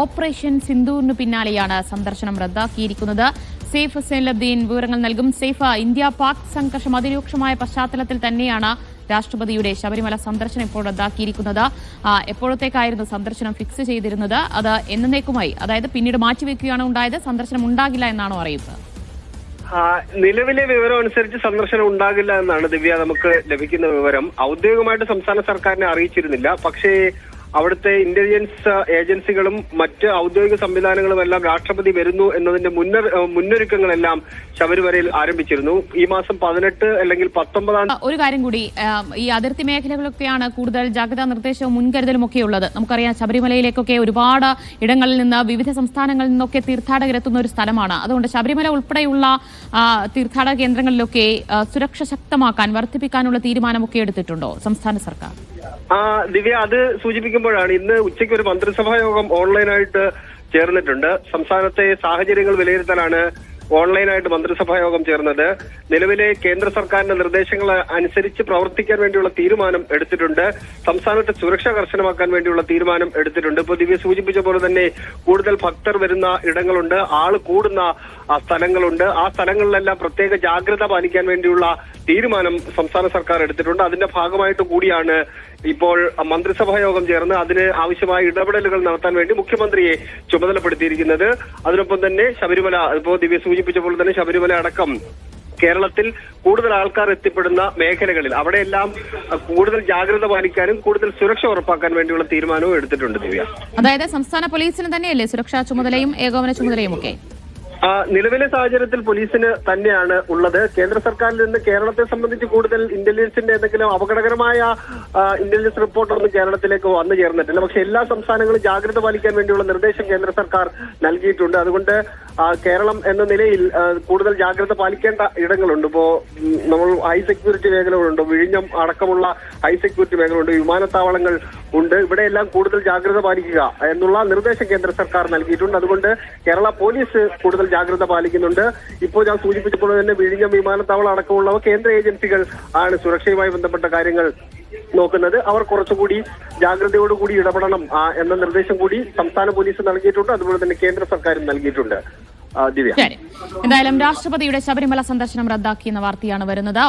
Operation സിന്ധുവിന് പിന്നാലെയാണ് സന്ദർശനം റദ്ദാക്കിയിരിക്കുന്നത്. സെയ്ഫ് സൈനുദ്ദീൻ വിവരങ്ങൾ നൽകും. സെയ്ഫ് ഇന്ത്യ പാക് സംഘർഷം അതിരൂക്ഷമായ പശ്ചാത്തലത്തിൽ തന്നെയാണ് രാഷ്ട്രപതിയുടെ ശബരിമല സന്ദർശനം ഇപ്പോൾ റദ്ദാക്കിയിരിക്കുന്നത്. എപ്പോഴത്തേക്കായിരുന്നു സന്ദർശനം ഫിക്സ് ചെയ്തിരുന്നത്? അത് എന്നേക്കുമായി അതായത് പിന്നീട് മാറ്റിവെക്കുകയാണ് ഉണ്ടായത്? സന്ദർശനം ഉണ്ടാകില്ല എന്നാണോ അറിയുന്നത് നിലവിലെ വിവരം അനുസരിച്ച് സന്ദർശനം ഉണ്ടാകില്ല എന്നാണ് ദിവ്യ നമുക്ക് ലഭിക്കുന്ന വിവരം. ഔദ്യോഗികമായിട്ട് സംസ്ഥാന സർക്കാരിനെ അറിയിച്ചിരുന്നില്ല. പക്ഷേ അവിടുത്തെ ഇന്റലിജൻസ് ഏജൻസികളും മറ്റ് ഔദ്യോഗിക സംവിധാനങ്ങളും എല്ലാം രാഷ്ട്രപതി വരുന്നു എന്നതിന്റെ മുന്നർ മുന്നൊരുക്കങ്ങളെല്ലാം ശബരിമലയിൽ ആരംഭിച്ചിരുന്നു. ഈ മാസം പതിനെട്ട് അല്ലെങ്കിൽ പത്തൊമ്പതാം ഒരു കാര്യം കൂടി ഈ അതിർത്തി മേഖലകളൊക്കെയാണ് കൂടുതൽ ജാഗ്രതാ നിർദ്ദേശവും മുൻകരുതലും ഒക്കെ ഉള്ളത്. നമുക്കറിയാം ശബരിമലയിലേക്കൊക്കെ ഒരുപാട് ഇടങ്ങളിൽ നിന്ന് വിവിധ സംസ്ഥാനങ്ങളിൽ നിന്നൊക്കെ തീർത്ഥാടകരെത്തുന്ന ഒരു സ്ഥലമാണ്. അതുകൊണ്ട് ശബരിമല ഉൾപ്പെടെയുള്ള തീർത്ഥാടക കേന്ദ്രങ്ങളിലൊക്കെ സുരക്ഷ ശക്തമാക്കാൻ വർദ്ധിപ്പിക്കാനുള്ള തീരുമാനമൊക്കെ എടുത്തിട്ടുണ്ടോ സംസ്ഥാന സർക്കാർ? ആ ദിവ്യ അത് സൂചിപ്പിക്കുമ്പോഴാണ് ഇന്ന് ഉച്ചയ്ക്ക് ഒരു മന്ത്രിസഭാ യോഗം ഓൺലൈനായിട്ട് ചേർന്നിട്ടുണ്ട്. സംസ്ഥാനത്തെ സാഹചര്യങ്ങൾ വിലയിരുത്താനാണ് ഓൺലൈനായിട്ട് മന്ത്രിസഭാ യോഗം ചേർന്നത്. നിലവിലെ കേന്ദ്ര സർക്കാരിന്റെ നിർദ്ദേശങ്ങൾ അനുസരിച്ച് പ്രവർത്തിക്കാൻ വേണ്ടിയുള്ള തീരുമാനം എടുത്തിട്ടുണ്ട്. സംസ്ഥാനത്തെ സുരക്ഷ കർശനമാക്കാൻ വേണ്ടിയുള്ള തീരുമാനം എടുത്തിട്ടുണ്ട്. ഇപ്പൊ ദിവ്യ സൂചിപ്പിച്ച പോലെ തന്നെ കൂടുതൽ ഭക്തർ വരുന്ന ഇടങ്ങളുണ്ട്. ആൾ കൂടുന്ന സ്ഥലങ്ങളുണ്ട്. ആ സ്ഥലങ്ങളിലെല്ലാം പ്രത്യേക ജാഗ്രത പാലിക്കാൻ വേണ്ടിയുള്ള തീരുമാനം സംസ്ഥാന സർക്കാർ എടുത്തിട്ടുണ്ട്. അതിന്റെ ഭാഗമായിട്ട് കൂടിയാണ് ഇപ്പോൾ മന്ത്രിസഭാ യോഗം ചേർന്ന് അതിന് ആവശ്യമായ ഇടപെടലുകൾ നടത്താൻ വേണ്ടി മുഖ്യമന്ത്രിയെ ചുമതലപ്പെടുത്തിയിരിക്കുന്നത്. അതിനൊപ്പം തന്നെ ശബരിമല ഇപ്പോൾ ദിവ്യ സൂചിപ്പിച്ച പോലെ തന്നെ ശബരിമല അടക്കം കേരളത്തിൽ കൂടുതൽ ആൾക്കാർ എത്തിപ്പെടുന്ന മേഖലകളിൽ അവിടെയെല്ലാം കൂടുതൽ ജാഗ്രത പാലിക്കാനും കൂടുതൽ സുരക്ഷ ഉറപ്പാക്കാൻ വേണ്ടിയുള്ള തീരുമാനവും എടുത്തിട്ടുണ്ട് ദിവ്യ. അതായത് സംസ്ഥാന പോലീസിന് തന്നെയല്ലേ സുരക്ഷാ ചുമതലയും ഏകോപന ചുമതലയും ഒക്കെ? നിലവിലെ സാഹചര്യത്തിൽ പോലീസിന് തന്നെയാണ് ഉള്ളത്. കേന്ദ്ര സർക്കാരിൽ നിന്ന് കേരളത്തെ സംബന്ധിച്ച് കൂടുതൽ ഇന്റലിജൻസിന്റെ എന്തെങ്കിലും അപകടകരമായ ഇന്റലിജൻസ് റിപ്പോർട്ടൊന്നും കേരളത്തിലേക്ക് വന്നു ചേർന്നിട്ടില്ല. പക്ഷെ എല്ലാ സംസ്ഥാനങ്ങളും ജാഗ്രത പാലിക്കാൻ വേണ്ടിയുള്ള നിർദ്ദേശം കേന്ദ്ര സർക്കാർ നൽകിയിട്ടുണ്ട്. അതുകൊണ്ട് കേരളം എന്ന നിലയിൽ കൂടുതൽ ജാഗ്രത പാലിക്കേണ്ട ഇടങ്ങളുണ്ട്. ഇപ്പോ നമ്മൾ ഹൈ സെക്യൂരിറ്റി മേഖലകളുണ്ട്. വിഴിഞ്ഞം അടക്കമുള്ള ഹൈ സെക്യൂരിറ്റി മേഖലകളുണ്ട്. വിമാനത്താവളങ്ങൾ ഉണ്ട്. ഇവിടെയെല്ലാം കൂടുതൽ ജാഗ്രത പാലിക്കുക എന്നുള്ള നിർദ്ദേശം കേന്ദ്ര സർക്കാർ നൽകിയിട്ടുണ്ട്. അതുകൊണ്ട് കേരള പോലീസ് കൂടുതൽ ജാഗ്രത പാലിക്കുന്നുണ്ട്. ഇപ്പോൾ ഞാൻ സൂചിപ്പിച്ചപ്പോൾ തന്നെ വിഴിഞ്ഞം വിമാനത്താവളം അടക്കമുള്ളവ കേന്ദ്ര ഏജൻസികൾ ആണ് സുരക്ഷയുമായി ബന്ധപ്പെട്ട കാര്യങ്ങൾ നോക്കുന്നത്. അവർ കുറച്ചുകൂടി ജാഗ്രതയോടുകൂടി ഇടപെടണം എന്ന നിർദ്ദേശം കൂടി സംസ്ഥാന പോലീസ് നൽകിയിട്ടുണ്ട്. അതുപോലെ തന്നെ കേന്ദ്ര സർക്കാരും നൽകിയിട്ടുണ്ട്. ദിവ്യ. എന്തായാലും രാഷ്ട്രപതിയുടെ ശബരിമല സന്ദർശനം റദ്ദാക്കിയെന്ന വാർത്തയാണ് വരുന്നത്.